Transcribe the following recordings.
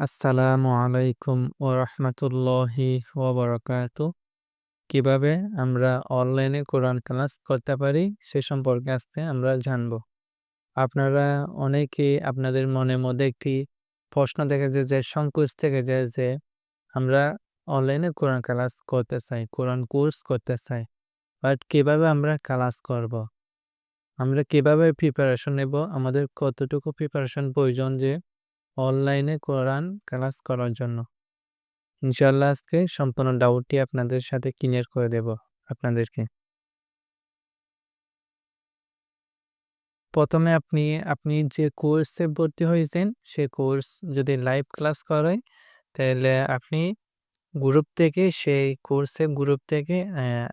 আসসালামু আলাইকুম ওরহমতুল্লাহি ওবরাকাত কীভাবে আমরা অনলাইনে কোরআন ক্লাস করতে পারি সে সম্পর্কে আজকে আমরা জানব। আপনারা অনেকে আপনাদের মনের মধ্যে একটি প্রশ্ন দেখা যায় যে, সংকোচ থেকে যায় যে, আমরা অনলাইনে কোরআন ক্লাস করতে চাই, কোরআন কোর্স করতে চাই, বাট কীভাবে আমরা ক্লাস করব। আমরা কীভাবে প্রিপারেশন নেব? আমাদের কতটুকু প্রিপারেশন প্রয়োজন যে অনলাইনে কোরআন ক্লাস করার জন্য। ইনশাল্লাহ আজকে সম্পূর্ণ ডাউটটি আপনাদের সাথে ক্লিয়ার করে দেব আপনাদেরকে। প্রথমে আপনি আপনি যে কোর্সে ভর্তি হয়েছেন, সে কোর্স যদি লাইভ ক্লাস করায় তাহলে আপনি গ্রুপ থেকে, সেই কোর্সে গ্রুপ থেকে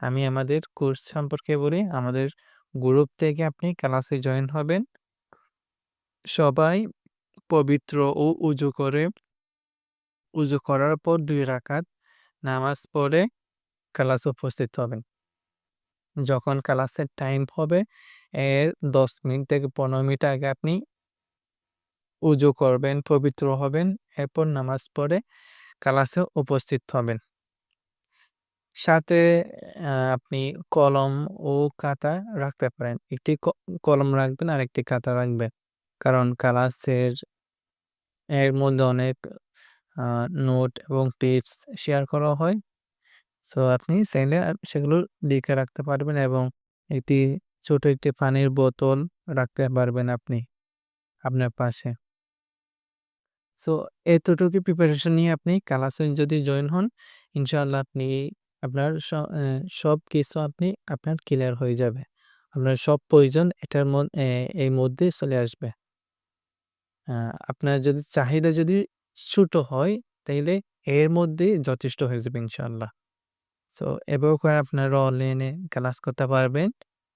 আমি আমাদের কোর্স সম্পর্কে বলি, আমাদের গ্রুপ থেকে আপনি ক্লাসে জয়েন হবেন। সবাই পবিত্র ও উজু করে। উজু করার পর দুই রাকাত নামাজ পড়ে ক্লাসে উপস্থিত হবেন। যখন ক্লাসের টাইম হবে, এর দশ মিনিট থেকে পনেরো মিনিট আগে আপনি উজু করবেন, পবিত্র হবেন, এরপর নামাজ পড়ে ক্লাসে উপস্থিত হবেন। সাথে আপনি কলম ও খাতা রাখতে পারেন। একটি কলম রাখবেন আর একটি খাতা রাখবেন। কারণ ক্লাসের এর মধ্যে অনেক নোট এবং টিপস শেয়ার করা হয়। সো, আপনি চাইলে সেগুলো লিখে রাখতে পারবেন এবং একটি ছোট একটি পানির বোতল রাখতে পারবেন আপনি, আপনার পাশে। সো, এতটুকু প্রিপারেশন নিয়ে আপনি ক্লাসে যদি জয়েন হন, ইনশাআল্লাহ আপনি আপনার সব কিছু আপনি, আপনার ক্লিয়ার হয়ে যাবে। আপনার সব প্রয়োজন এটার মধ্যে এই মধ্যে চলে আসবে। আপনার যদি চাহিদা যদি ছোট হয়, তাইলে এর মধ্যে যথেষ্ট হয়ে যাবে ইনশাআল্লাহ। সো এভাবে করে আপনারা অনলাইনে ক্লাস করতে পারবেন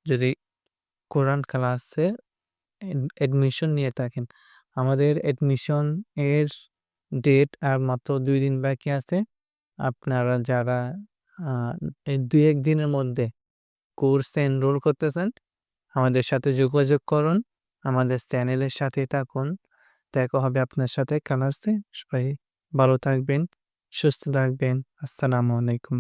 যদি কোরআন ক্লাসে অ্যাডমিশন নিয়ে থাকেন। আমাদের অ্যাডমিশন এর ডেট আর মাত্র দুই দিন বাকি আছে। আপনারা যারা দুই এক দিনের মধ্যে কোর্সে এনরোল করতেছেন, আমাদের সাথে যোগাযোগ করুন। আমাদের চ্যানেলের সাথে থাকুন। দেখা হবে আপনার সাথে। ক্লাসে সবাই ভালো থাকবেন সুস্থ থাকবেন। আসসালামু আলাইকুম।